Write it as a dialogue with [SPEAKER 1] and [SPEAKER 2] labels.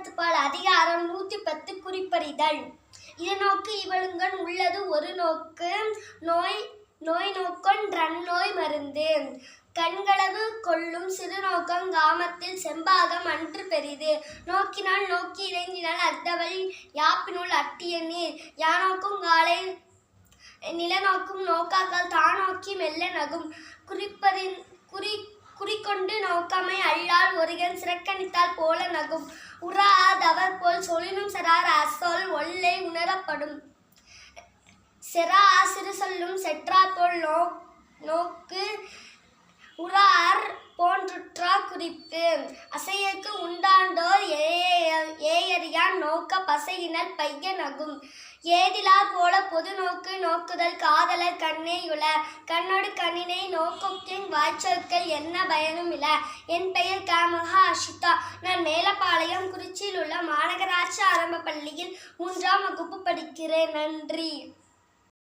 [SPEAKER 1] அறத்துப்பால் அதிகாரம் நூற்றி பத்து குறிப்பறிதல். இது நோக்கு இவளுங்கன் உள்ளது ஒரு நோக்கு நோய் நோய் ரன் நோய் மருந்து. கண்களவு கொள்ளும் சிறு நோக்கம் காமத்தில் செம்பாகம் அன்று பெரிது. நோக்கினால் நோக்கி இறைஞ்சினால் அத்தவழி யாப்பினுள் அட்டிய நீர். யானோக்கும் காலை நிலநோக்கும் நோக்காக்கால் தானோக்கி மெல்ல நகும். குறிப்பறின் குறி குறிக்கொண்டு நோக்கமை ஒருகன் சிறக்கணித்தால் போல நகும். உறாதவர் போல் சொல்லினும் செறார்? அசொல் ஒல்லை உணரப்படும். செரா சிறு சொல்லும் செற்றா போல் நோ நோக்கு. உறார் போன்றுற்றா குறிப்பு. அசையக்கு நோக்க பசையினர் பையனகும். ஏதிலார் போல பொது நோக்கு நோக்குதல் காதலர் கண்ணே உள கண்ணோடு கண்ணினை நோக்கொக்கின் வாய்ச்சொற்கள் என்ன பயனும் இல்ல என் பெயர் காமகா அஷிதா. நான் மேலப்பாளையம் குறிச்சியில் உள்ள மாநகராட்சி ஆரம்ப பள்ளியில் மூன்றாம் வகுப்பு படிக்கிறேன். நன்றி.